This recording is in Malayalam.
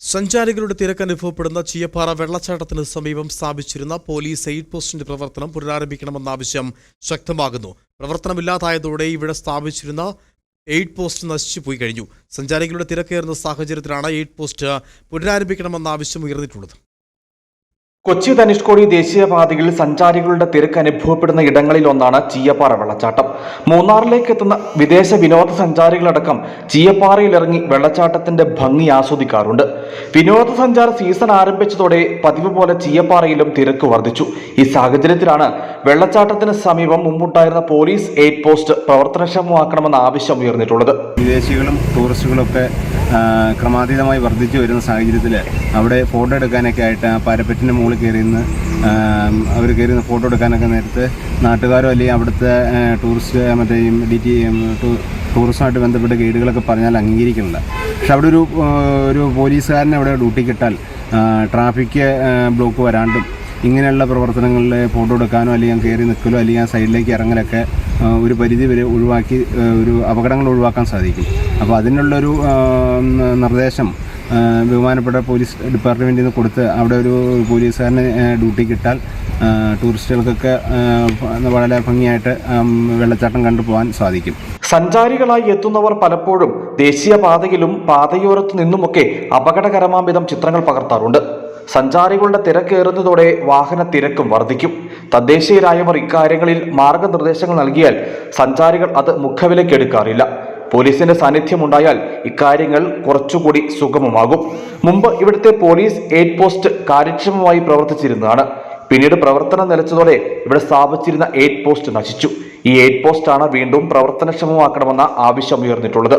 സഞ്ചാരികളുടെ തിരക്ക് അനുഭവപ്പെടുന്ന ചീയപ്പാറ വെള്ളച്ചാട്ടത്തിന് സമീപം സ്ഥാപിച്ചിരുന്ന പോലീസ് എയ്ഡ് പോസ്റ്റിന്റെ പ്രവർത്തനം പുനരാരംഭിക്കണമെന്ന ആവശ്യം ശക്തമാകുന്നു. പ്രവർത്തനമില്ലാതായതോടെ ഇവിടെ സ്ഥാപിച്ചിരുന്ന എയ്ഡ് പോസ്റ്റ് നശിച്ചുപോയി കഴിഞ്ഞു. സഞ്ചാരികളുടെ തിരക്കേറുന്ന സാഹചര്യത്തിലാണ് എയ്ഡ് പോസ്റ്റ് പുനരാരംഭിക്കണമെന്ന ആവശ്യം ഉയർന്നിട്ടുള്ളത്. കൊച്ചി ധനുഷ്കോടി ദേശീയപാതയിൽ സഞ്ചാരികളുടെ തിരക്ക് അനുഭവപ്പെടുന്ന ഇടങ്ങളിൽ ഒന്നാണ് ചീയപ്പാറ വെള്ളച്ചാട്ടം. മൂന്നാറിലേക്ക് എത്തുന്ന വിദേശ വിനോദസഞ്ചാരികളടക്കം ചീയപ്പാറയിൽ ഇറങ്ങി വെള്ളച്ചാട്ടത്തിന്റെ ഭംഗി ആസ്വദിക്കാറുണ്ട്. വിനോദസഞ്ചാര സീസൺ ആരംഭിച്ചതോടെ പതിവ് പോലെ ചീയപ്പാറയിലും തിരക്ക് വർദ്ധിച്ചു. ഈ സാഹചര്യത്തിലാണ് വെള്ളച്ചാട്ടത്തിന് സമീപം മുമ്പുണ്ടായിരുന്ന പോലീസ് എയ്ഡ് പോസ്റ്റ് പ്രവർത്തനക്ഷമമാക്കണമെന്ന ആവശ്യം ഉയർന്നിട്ടുള്ളത്. വിദേശികളും ടൂറിസ്റ്റുകളും ഒക്കെ ക്രമാതീതമായി വർദ്ധിച്ചു വരുന്ന സാഹചര്യത്തിൽ അവിടെ ഫോട്ടോ എടുക്കാനൊക്കെ ആയിട്ട് ആ പാരപ്പറ്റിന്റെ മുകളിൽ കയറി നിന്ന് അവർ കയറി ഫോട്ടോ എടുക്കാനൊക്കെ നേരത്തെ നാട്ടുകാരോ അല്ലെങ്കിൽ അവിടുത്തെ ടൂറിസ്റ്റ് മറ്റേ ഡി ടി ടൂറിസമായിട്ട് ബന്ധപ്പെട്ട ഗൈഡുകളൊക്കെ പറഞ്ഞാൽ അംഗീകരിക്കുന്നില്ല. പക്ഷെ അവിടെ ഒരു ഒരു പോലീസുകാരനെ അവിടെ ഡ്യൂട്ടി കിട്ടാൽ ട്രാഫിക് ബ്ലോക്ക് വരാണ്ടും ഇങ്ങനെയുള്ള പ്രവർത്തനങ്ങളിൽ ഫോട്ടോ എടുക്കാനോ അല്ലെങ്കിൽ കയറി നിൽക്കലോ അല്ലെങ്കിൽ ആ സൈഡിലേക്ക് ഇറങ്ങലൊക്കെ ഒരു പരിധി വരെ ഒഴിവാക്കി ഒരു അപകടങ്ങൾ ഒഴിവാക്കാൻ സാധിക്കും. അപ്പോൾ അതിനുള്ളൊരു നിർദ്ദേശം ബഹുമാനപ്പെട്ട പോലീസ് ഡിപ്പാർട്ട്മെന്റിൽ നിന്ന് കൊടുത്ത് അവിടെ ഒരു പോലീസുകാരന് ഡ്യൂട്ടി കിട്ടാൽ ടൂറിസ്റ്റുകൾക്കൊക്കെ വളരെ ഭംഗിയായിട്ട് വെള്ളച്ചാട്ടം കണ്ടുപോകാൻ സാധിക്കും. സഞ്ചാരികളായി എത്തുന്നവർ പലപ്പോഴും ദേശീയപാതയിലും പാതയോരത്തു നിന്നുമൊക്കെ അപകടകരമാം വിധം ചിത്രങ്ങൾ പകർത്താറുണ്ട്. സഞ്ചാരികളുടെ തിരക്കേറുന്നതോടെ വാഹന തിരക്കും വർദ്ധിക്കും. തദ്ദേശീയരായവർ ഇക്കാര്യങ്ങളിൽ മാർഗനിർദ്ദേശങ്ങൾ നൽകിയാൽ സഞ്ചാരികൾ അത് മുഖവിലക്കെടുക്കാറില്ല പോലീസിന്റെ സാന്നിധ്യം സാന്നിധ്യമുണ്ടായാൽ ഇക്കാര്യങ്ങൾ കുറച്ചുകൂടി സുഗമമാകും. മുമ്പ് ഇവിടുത്തെ പോലീസ് എയ്ഡ് പോസ്റ്റ് കാര്യക്ഷമമായി പ്രവർത്തിച്ചിരുന്നതാണ്. പിന്നീട് പ്രവർത്തനം നിലച്ചതോടെ ഇവിടെ സ്ഥാപിച്ചിരുന്ന എയ്ഡ് പോസ്റ്റ് നശിച്ചു. ഈ എയ്ഡ് പോസ്റ്റാണ് വീണ്ടും പ്രവർത്തനക്ഷമമാക്കണമെന്ന ആവശ്യം ഉയർന്നിട്ടുള്ളത്.